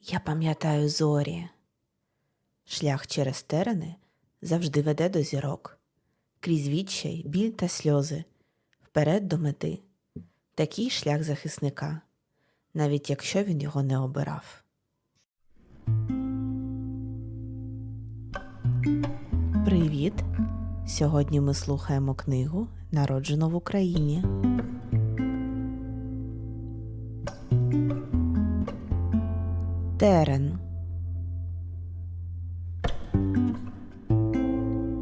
Я пам'ятаю зорі. Шлях через терени завжди веде до зірок, крізь відчай, біль та сльози, вперед до мети. Такий шлях захисника, навіть якщо він його не обирав. Привіт! Сьогодні ми слухаємо книгу Народжено в Україні. Терен.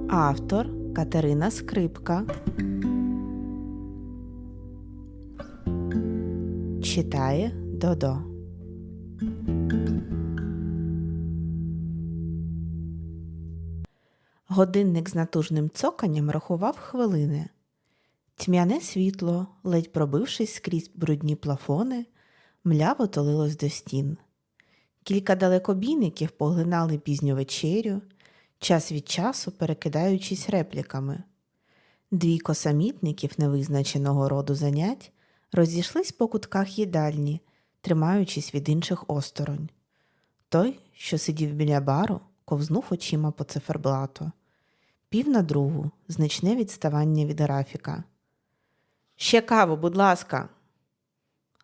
Автор Катерина Скрипка. Читає Додо. Годинник з натужним цоканням рахував хвилини. Тьмяне світло, ледь пробившись скрізь брудні плафони, мляво толилось до стін. Кілька далекобійників поглинали пізню вечерю, час від часу перекидаючись репліками. Двійко самітників невизначеного роду занять розійшлись по кутках їдальні, тримаючись від інших осторонь. Той, що сидів біля бару, ковзнув очима по циферблату. Пів на другу значне відставання від графіка. Ще каву, будь ласка.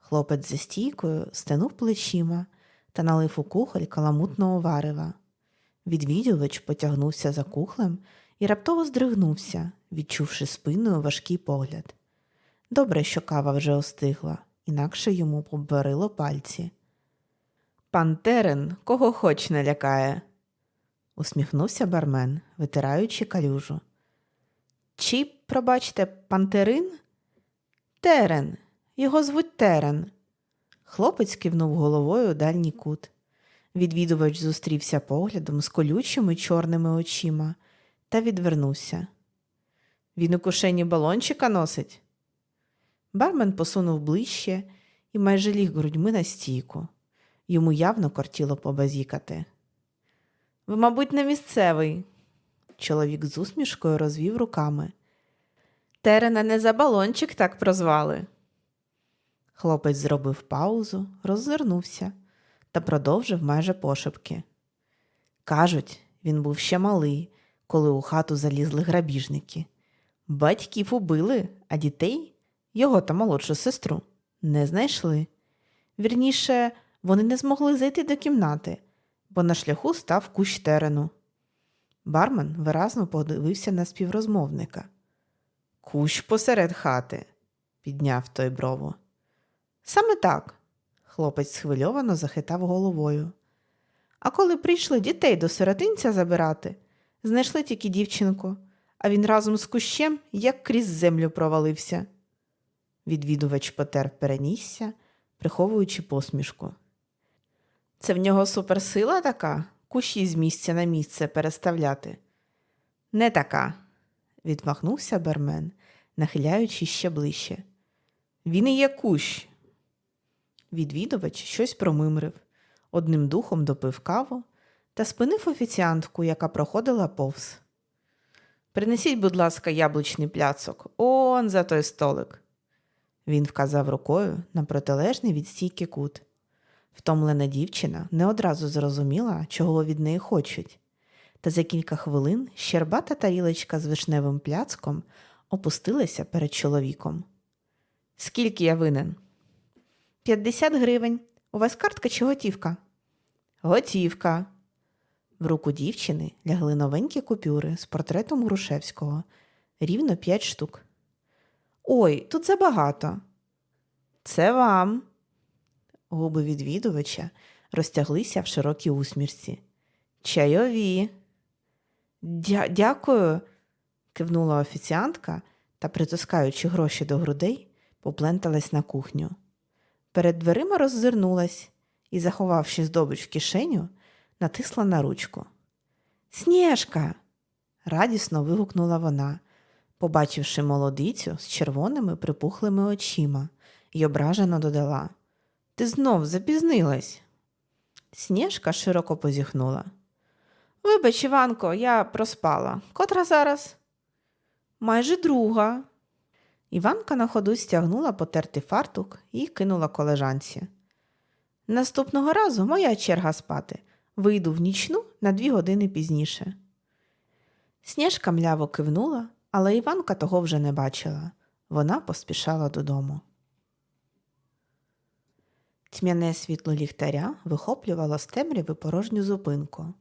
Хлопець за стійкою стенув плечима та налив у кухоль каламутного варева. Відвідувач потягнувся за кухлем і раптово здригнувся, відчувши спиною важкий погляд. Добре, що кава вже остигла, інакше йому побарило пальці. Пан Терен кого хоч не лякає, усміхнувся бармен, витираючи калюжу. Чи, пробачте, пантерин? Терен. Його звуть Терен. Хлопець кивнув головою у дальній кут. Відвідувач зустрівся поглядом з колючими чорними очима та відвернувся. Він у кишені балончика носить. Бармен посунув ближче і майже ліг грудьми на стійку. Йому явно кортіло побазікати. Ви, мабуть, не місцевий. Чоловік з усмішкою розвів руками. Терена не за балончик так прозвали. Хлопець зробив паузу, роззирнувся та продовжив майже пошепки. Кажуть, він був ще малий, коли у хату залізли грабіжники. Батьків убили, а дітей, його та молодшу сестру, не знайшли. Вірніше, вони не змогли зайти до кімнати, бо на шляху став кущ терену. Бармен виразно подивився на співрозмовника. Кущ посеред хати, підняв той брову. Саме так, хлопець схвильовано захитав головою. А коли прийшли дітей до сиротинця забирати, знайшли тільки дівчинку, а він разом з кущем як крізь землю провалився. Відвідувач потер перенісся, приховуючи посмішку. Це в нього суперсила така, кущі з місця на місце переставляти. Не така, відмахнувся Бермен, нахиляючись ще ближче. Він і є кущ. Відвідувач щось промимрив, одним духом допив каву та спинив офіціантку, яка проходила повз. Принесіть, будь ласка, яблучний пляцок, он за той столик. Він вказав рукою на протилежний від стійки кут. Втомлена дівчина не одразу зрозуміла, чого від неї хочуть, та за кілька хвилин щербата тарілочка з вишневим пляцком опустилася перед чоловіком. Скільки я винен? П'ятдесят гривень. У вас картка чи готівка? Готівка. В руку дівчини лягли новенькі купюри з портретом Грушевського, рівно п'ять штук. Ой, тут забагато. Це вам. Губи відвідувача розтяглися в широкій усмірці. Чайові. Дя- дякую, кивнула офіціантка та, притискаючи гроші до грудей, попленталась на кухню. Перед дверима роззирнулась і, заховавши здобич в кишеню, натисла на ручку. Снєжка. радісно вигукнула вона, побачивши молодицю з червоними припухлими очима, і ображено додала. Ти знов запізнилась. Сніжка широко позіхнула. Вибач, Іванко, я проспала. Котра зараз? Майже друга. Іванка на ходу стягнула потертий фартук і кинула колежанці. Наступного разу моя черга спати. Вийду в нічну на дві години пізніше. Сніжка мляво кивнула, але Іванка того вже не бачила. Вона поспішала додому. Тьмяне світло ліхтаря вихоплювало з темряви порожню зупинку.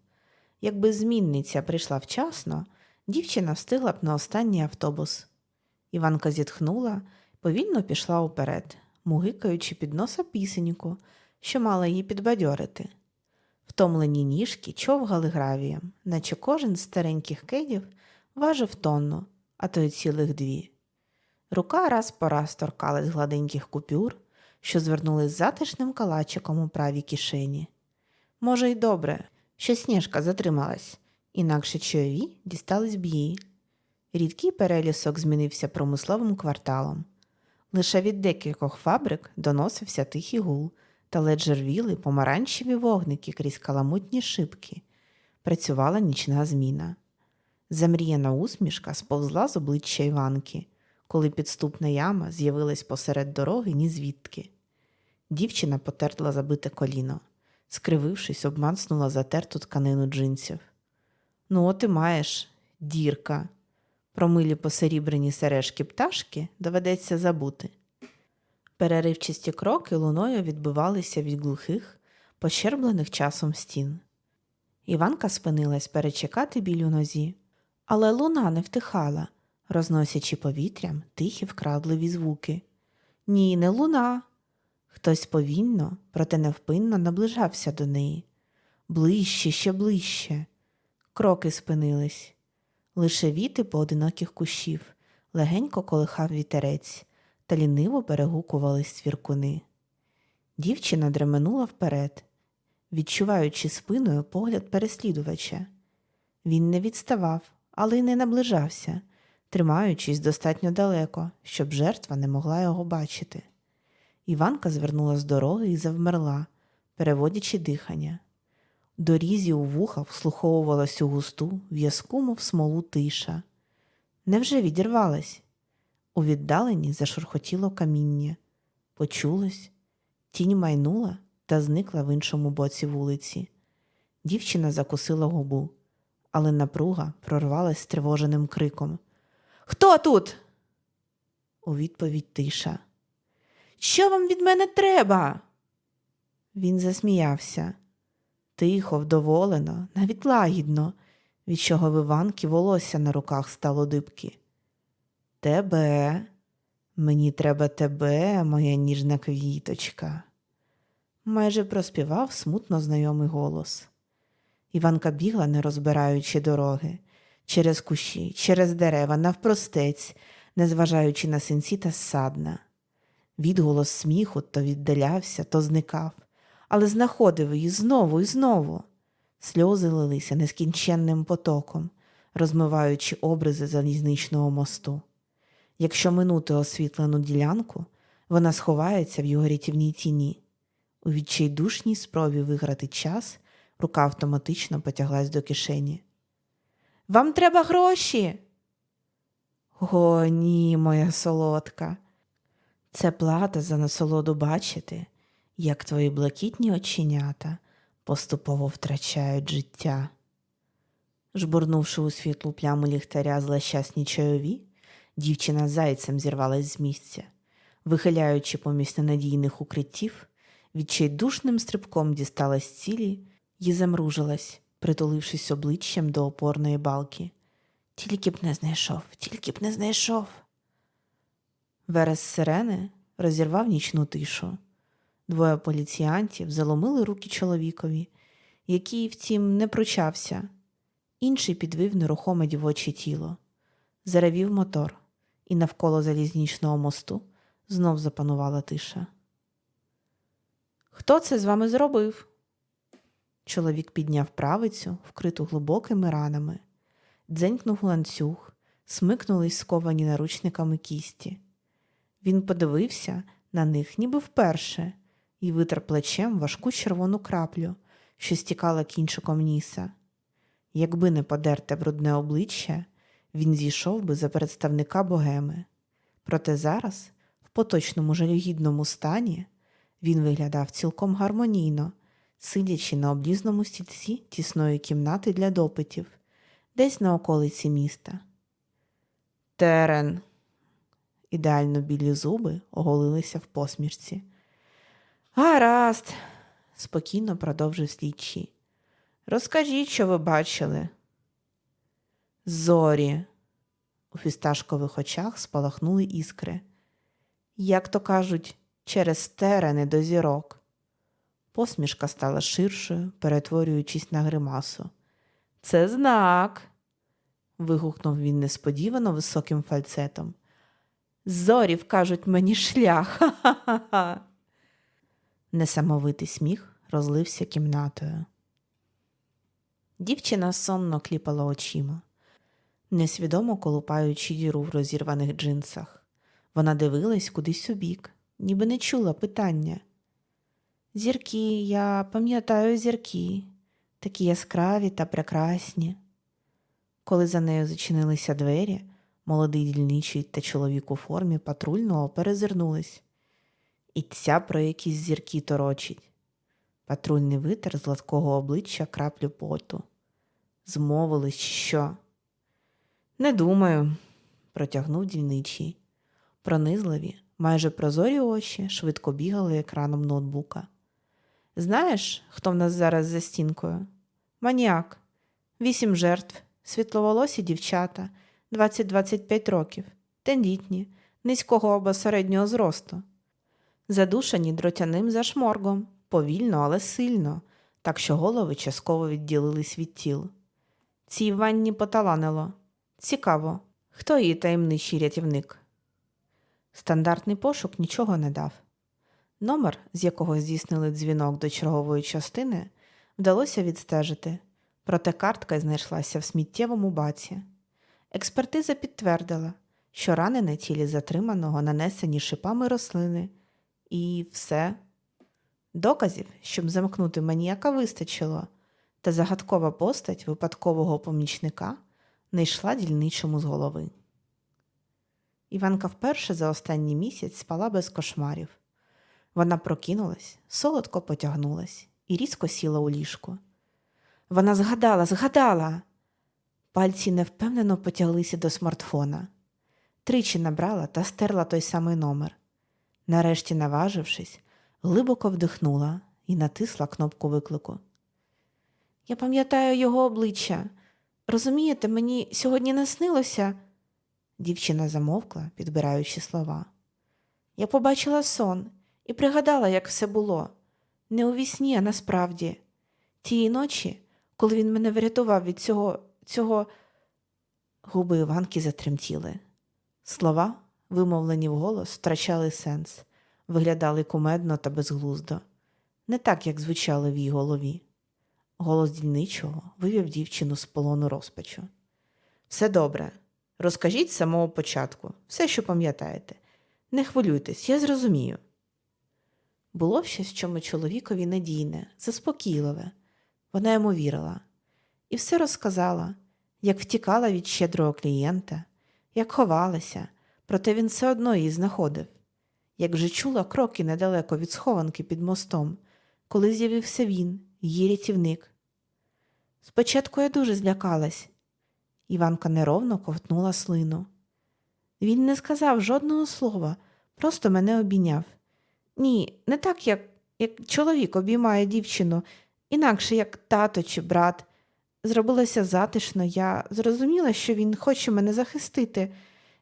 Якби змінниця прийшла вчасно, дівчина встигла б на останній автобус. Іванка зітхнула, повільно пішла уперед, мугикаючи під носа пісеньку, що мала її підбадьорити. Втомлені ніжки човгали гравієм, наче кожен з стареньких кедів важив тонну, а то й цілих дві. Рука раз по раз торкалась гладеньких купюр, що звернулись затишним калачиком у правій кишені. Може, й добре, що сніжка затрималась, інакше чайові дістались б їй. Рідкий перелісок змінився промисловим кварталом. Лише від декількох фабрик доносився тихий гул та ледь жервіли помаранчеві вогники крізь каламутні шибки. Працювала нічна зміна. Замріяна усмішка сповзла з обличчя Іванки, коли підступна яма з'явилась посеред дороги ні звідки. Дівчина потерла забите коліно, скривившись, обмацнула затерту тканину джинсів. Ну, от і маєш, дірка. Про милі посерібрені сережки пташки доведеться забути. Переривчасті кроки луною відбивалися від глухих, пощерблених часом стін. Іванка спинилась перечекати біль у нозі, але луна не втихала, розносячи повітрям тихі вкрадливі звуки. Ні, не луна. Хтось повільно, проте невпинно наближався до неї. Ближче, ще ближче. Кроки спинились. Лише віти поодиноких кущів легенько колихав вітерець та ліниво перегукувались свіркуни. Дівчина дременула вперед, відчуваючи спиною погляд переслідувача. Він не відставав, але й не наближався, тримаючись достатньо далеко, щоб жертва не могла його бачити. Іванка звернула з дороги і завмерла, переводячи дихання. Дорізі у вуха вслуховувалась у густу, в'язку, мов смолу тиша. Невже відірвалась? У віддаленні зашурхотіло каміння. Почулось, тінь майнула та зникла в іншому боці вулиці. Дівчина закусила губу, але напруга прорвалась стривоженим криком. Хто тут? У відповідь тиша. Що вам від мене треба? Він засміявся. Тихо, вдоволено, навіть лагідно, від чого в Іванки волосся на руках стало дибки. Тебе, мені треба тебе, моя ніжна квіточка. Майже проспівав смутно знайомий голос. Іванка бігла, не розбираючи дороги, через кущі, через дерева, навпростець, незважаючи на синці та ссадна. Відголос сміху то віддалявся, то зникав, але знаходив її знову і знову. Сльози лилися нескінченним потоком, розмиваючи образи залізничного мосту. Якщо минути освітлену ділянку, вона сховається в його рятівній тіні. У відчайдушній спробі виграти час рука автоматично потяглась до кишені. Вам треба гроші. О, ні, моя солодка. Це плата за насолоду бачити, як твої блакитні оченята поступово втрачають життя. Жбурнувши у світлу пляму ліхтаря злощасні чайові, дівчина зайцем зірвалась з місця, вихиляючи помість ненадійних укриттів, відчайдушним стрибком дісталась цілі і замружилась, притулившись обличчям до опорної балки. Тільки б не знайшов, тільки б не знайшов. Верес сирени розірвав нічну тишу. Двоє поліціянтів заломили руки чоловікові, який, втім, не пручався. Інший підвив нерухоме дівоче тіло. Заревів мотор, і навколо залізничного мосту знов запанувала тиша. Хто це з вами зробив? Чоловік підняв правицю, вкриту глибокими ранами, дзенькнув ланцюг, смикнулись сковані наручниками кісті. Він подивився на них ніби вперше і витер плечем важку червону краплю, що стікала кінчиком ніса. Якби не подерте брудне обличчя, він зійшов би за представника богеми. Проте зараз, в поточному жалюгідному стані, Він виглядав цілком гармонійно, сидячи на облізному стільці тісної кімнати для допитів, десь на околиці міста. Терен. Ідеально білі зуби оголилися в посмішці. Гаразд, спокійно продовжив слідчий. Розкажіть, що ви бачили. Зорі. У фісташкових очах спалахнули іскри. Як то кажуть, через терени до зірок. Посмішка стала ширшою, перетворюючись на гримасу. Це знак. вигукнув він несподівано високим фальцетом. Зорі вкажуть мені шлях. Ха-ха-ха. Несамовитий сміх розлився кімнатою. Дівчина сонно кліпала очима, несвідомо колупаючи діру в розірваних джинсах. Вона дивилась кудись у бік, ніби не чула питання. Зірки, я пам'ятаю зірки, такі яскраві та прекрасні. Коли за нею зачинилися двері, молодий дільничий та чоловік у формі патрульного перезирнулись. І ця про якісь зірки торочить. Патрульний витер з гладкого обличчя краплю поту. Змовились, що? Не думаю, протягнув дільничий. Пронизливі, майже прозорі очі швидко бігали екраном ноутбука. Знаєш, хто в нас зараз за стінкою? Маніак. Вісім жертв, світловолосі дівчата, 20-25 років, тендітні, низького або середнього зросту. Задушені дротяним зашморгом, повільно, але сильно, так що голови частково відділились від тіл. Цій ванні поталанило. Цікаво, хто її таємничий рятівник? Стандартний пошук нічого не дав. Номер, з якого здійснили дзвінок до чергової частини, вдалося відстежити, проте картка знайшлася в сміттєвому баці. Експертиза підтвердила, що рани на тілі затриманого нанесені шипами рослини, і все. Доказів, щоб замкнути маніяка, вистачило, та загадкова постать випадкового помічника не йшла дільничому з голови. Іванка вперше за останній місяць спала без кошмарів. Вона прокинулась, солодко потягнулась і різко сіла у ліжку. Вона згадала, згадала. Пальці невпевнено потяглися до смартфона. Тричі набрала та стерла той самий номер. Нарешті, наважившись, глибоко вдихнула і натисла кнопку виклику. Я пам'ятаю його обличчя. Розумієте, мені сьогодні наснилося. Дівчина замовкла, підбираючи слова. Я побачила сон і пригадала, як все було. Не у вісні, а насправді. Тієї ночі, коли він мене врятував від цього, цього. Губи Іванки затремтіли. Слова, вимовлені вголос, втрачали сенс, виглядали кумедно та безглуздо, не так, як звучали в її голові. Голос дільничого вивів дівчину з полону розпачу. Все добре. Розкажіть з самого початку, все, що пам'ятаєте. Не хвилюйтесь, я зрозумію. Було б щось, чому чоловікові надійне, заспокійливе. Вона йому вірила. І все розказала, як втікала від щедрого клієнта, як ховалася, проте він все одно її знаходив, як вже чула кроки недалеко від схованки під мостом, коли з'явився він, її рятівник. Спочатку я дуже злякалась. Іванка неровно ковтнула слину. Він не сказав жодного слова, просто мене обійняв. Ні, не так, як, як чоловік обіймає дівчину, інакше як тато чи брат. Зробилося затишно, я зрозуміла, що він хоче мене захистити.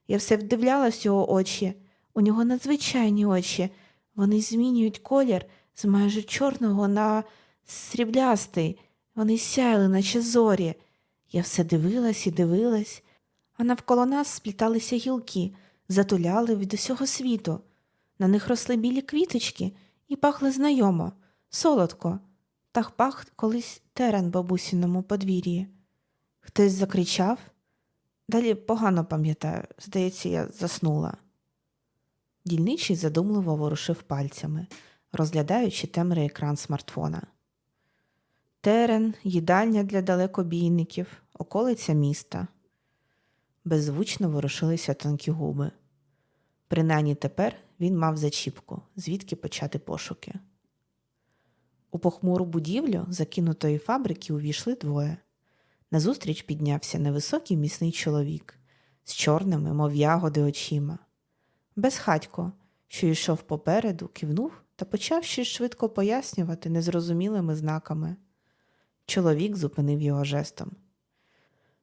Я все вдивлялась його очі. У нього надзвичайні очі. Вони змінюють колір з майже чорного на сріблястий. Вони сяяли, наче зорі. Я все дивилась і дивилась, а навколо нас спліталися гілки, затуляли від усього світу. На них росли білі квіточки і пахли знайомо, солодко. Так пах колись терен бабусіному подвір'ї. Хтось закричав. Далі погано пам'ятаю, здається, я заснула. Дільничий задумливо ворушив пальцями, розглядаючи темний екран смартфона. Терен, їдальня для далекобійників, околиця міста. Беззвучно ворушилися тонкі губи. Принаймні тепер він мав зачіпку, звідки почати пошуки. У похмуру будівлю закинутої фабрики увійшли двоє. Назустріч піднявся невисокий міцний чоловік з чорними, мов ягоди очима. Безхатько, що йшов попереду, кивнув та почав щось швидко пояснювати незрозумілими знаками. Чоловік зупинив його жестом.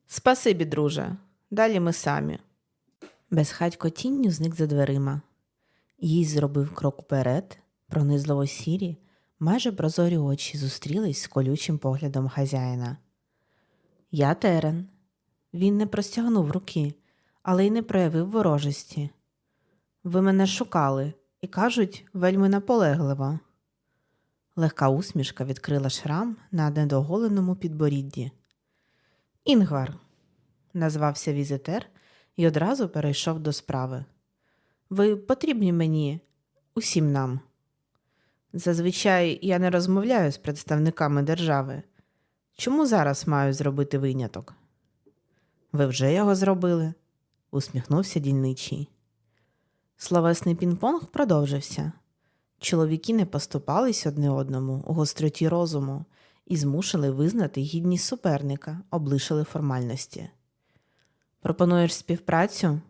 Спасибі, друже. Далі ми самі. Безхатько тінню зник за дверима. Їй зробив крок уперед, пронизливо сірі, майже прозорі очі зустрілись з колючим поглядом хазяїна. Я Терен. Він не простягнув руки, але й не проявив ворожості. Ви мене шукали і кажуть, вельми наполегливо. Легка усмішка відкрила шрам на недоголеному підборідді. Інгвар, назвався візитер і одразу перейшов до справи. Ви потрібні мені, усім нам. Зазвичай я не розмовляю з представниками держави. Чому зараз маю зробити виняток? Ви вже його зробили, усміхнувся дільничий. Словесний пінг-понг продовжився. Чоловіки не поступались одне одному у гостроті розуму і змусили визнати гідність суперника, облишили формальності. Пропонуєш співпрацю?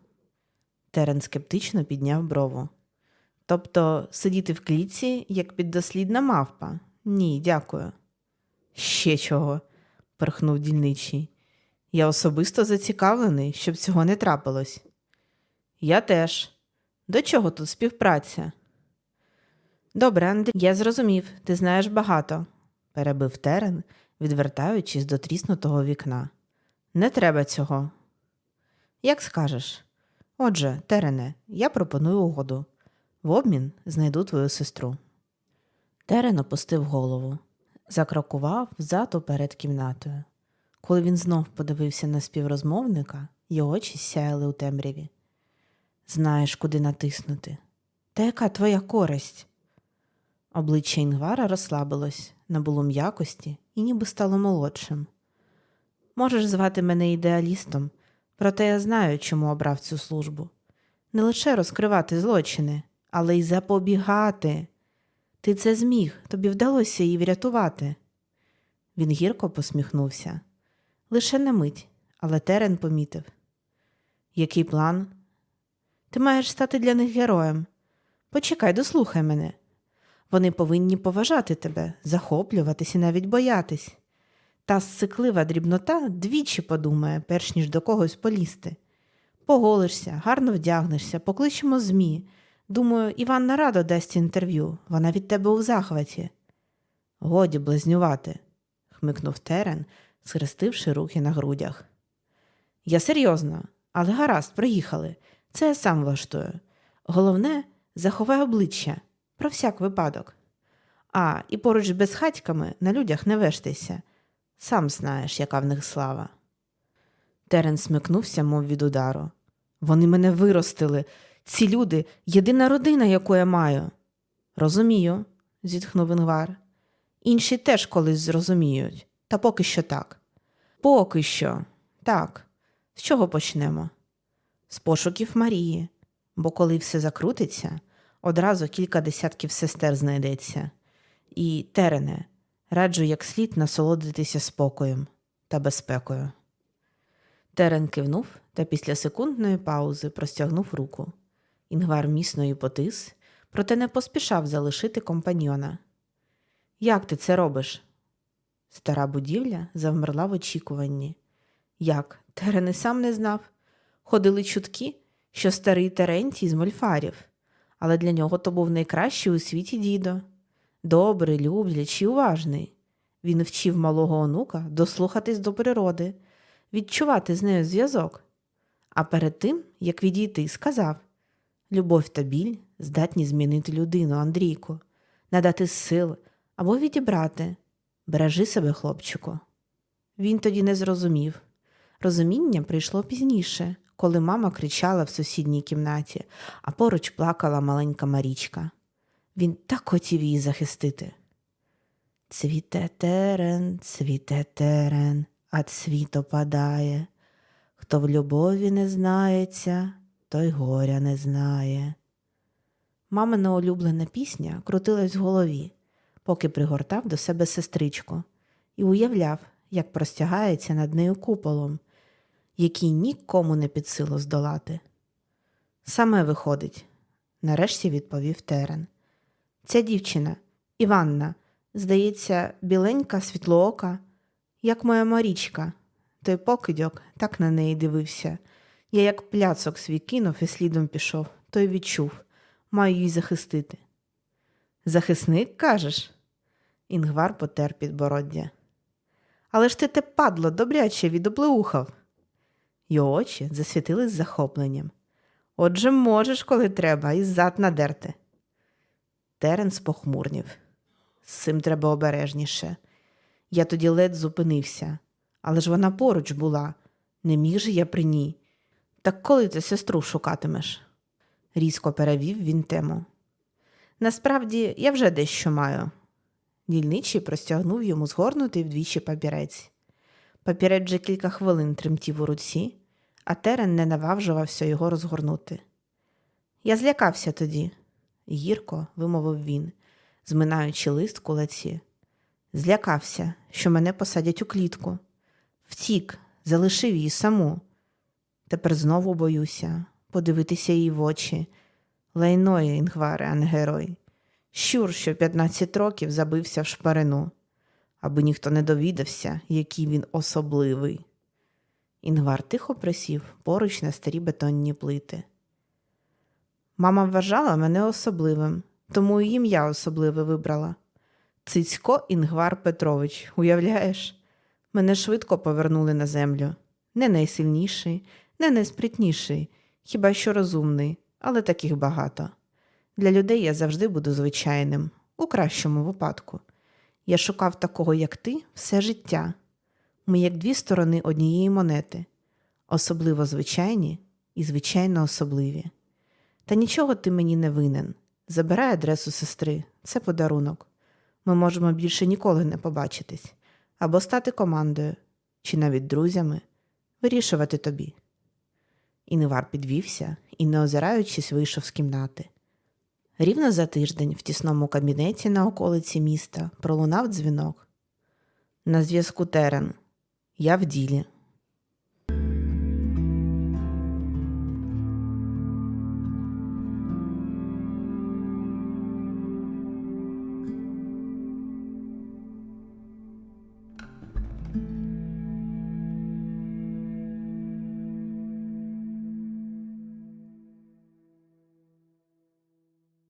Терен скептично підняв брову. Тобто сидіти в клітці, як піддослідна мавпа? Ні, дякую. Ще чого, перхнув дільничий. Я особисто зацікавлений, щоб цього не трапилось. Я теж. До чого тут співпраця? Добре, Андрій, я зрозумів, ти знаєш багато, перебив Терен, відвертаючись до тріснутого вікна. Не треба цього. Як скажеш. Отже, Терене, я пропоную угоду. В обмін знайду твою сестру. Терен опустив голову, закрокував взад уперед кімнатою. Коли він знов подивився на співрозмовника, його очі сяяли у темряві. Знаєш, куди натиснути. Та яка твоя користь? Обличчя Інгвара розслабилось, набуло м'якості і ніби стало молодшим. Можеш звати мене ідеалістом, проте я знаю, чому обрав цю службу. Не лише розкривати злочини, але й запобігати. Ти це зміг, тобі вдалося її врятувати. Він гірко посміхнувся. Лише на мить, але Терен помітив. Який план? Ти маєш стати для них героєм. Почекай, дослухай мене. Вони повинні поважати тебе, захоплюватись і навіть боятись. Та сциклива дрібнота двічі подумає, перш ніж до когось полізти. Поголишся, гарно вдягнешся, покличемо ЗМІ. Думаю, Іванна радо дасть інтерв'ю, вона від тебе у захваті. Годі близнювати, хмикнув Терен, схрестивши руки на грудях. Я серйозно, але гаразд, приїхали. Це я сам влаштую. Головне, заховай обличчя про всяк випадок. А, і поруч з безхатьками на людях не вештайся. Сам знаєш, яка в них слава. Терен смикнувся, мов від удару. Вони мене виростили. Ці люди єдина родина, яку я маю. Розумію, зітхнув Інгвар. Інші теж колись зрозуміють, та поки що так. Поки що, так. З чого почнемо? З пошуків Марії, бо коли все закрутиться, одразу кілька десятків сестер знайдеться. І, Терене, раджу як слід насолодитися спокоєм та безпекою. Терен кивнув та після секундної паузи простягнув руку. Інгвар міцно її потис, проте не поспішав залишити компаньйона. Як ти це робиш? Стара будівля завмерла в очікуванні. Як? Терен і сам не знав. Ходили чутки, що старий Терентій з мольфарів, але для нього то був найкращий у світі дідо. Добрий, люблячий, уважний. Він вчив малого онука дослухатись до природи, відчувати з нею зв'язок. А перед тим, як відійти, сказав Любов та біль здатні змінити людину, Андрійку, надати сил або відібрати. Бережи себе, хлопчику. Він тоді не зрозумів. Розуміння прийшло пізніше, коли мама кричала в сусідній кімнаті, а поруч плакала маленька Марічка. Він так хотів її захистити. Цвіте терен, цвіте терен, а цвіт опадає. Хто в любові не знається, той горя не знає. Мамина улюблена пісня крутилась в голові, поки пригортав до себе сестричку, і уявляв, як простягається над нею куполом, який нікому не під силу здолати. Саме виходить, нарешті відповів Терен. Ця дівчина, Іванна, здається, біленька, світлоока, як моя Марічка. Той покидьок так на неї дивився. Я як пляцок свій кинув і слідом пішов, той відчув, маю її захистити. Захисник, кажеш? Інгвар потер підбороддя. Але ж ти те падло добряче відоплеухав. Його очі засвітились захопленням. Отже, можеш, коли треба, і зад надерти. Теренс похмурнів. З цим треба обережніше. Я тоді ледь зупинився, але ж вона поруч була, не міг же я при ній. Так коли ти сестру шукатимеш? різко перевів він тему. Насправді, я вже дещо маю. Дільничий простягнув йому згорнутий вдвічі папірець. Папірець вже кілька хвилин тремтів у руці, а терен не наважувався його розгорнути. Я злякався тоді, гірко вимовив він, зминаючи лист кулаці. Злякався, що мене посадять у клітку. Втік, залишив її саму. Тепер знову боюся подивитися їй в очі. Лайної, Інгваре, а не герой. Щур, що 15 років забився в шпарину, аби ніхто не довідався, який він особливий. Інгвар тихо присів поруч на старі бетонні плити. Мама вважала мене особливим, тому і ім'я особливе вибрала. Цицько Інгвар Петрович, уявляєш? Мене швидко повернули на землю. Не найсильніший, не найспритніший, хіба що розумний, але таких багато. Для людей я завжди буду звичайним, у кращому випадку. Я шукав такого, як ти, все життя. Ми як дві сторони однієї монети, особливо звичайні і звичайно особливі. Та нічого ти мені не винен. Забирай адресу сестри, це подарунок. Ми можемо більше ніколи не побачитись, або стати командою, чи навіть друзями, вирішувати тобі. Інвар підвівся і, не озираючись, вийшов з кімнати. Рівно за тиждень в тісному кабінеті на околиці міста пролунав дзвінок. На зв'язку Терен. Я в ділі.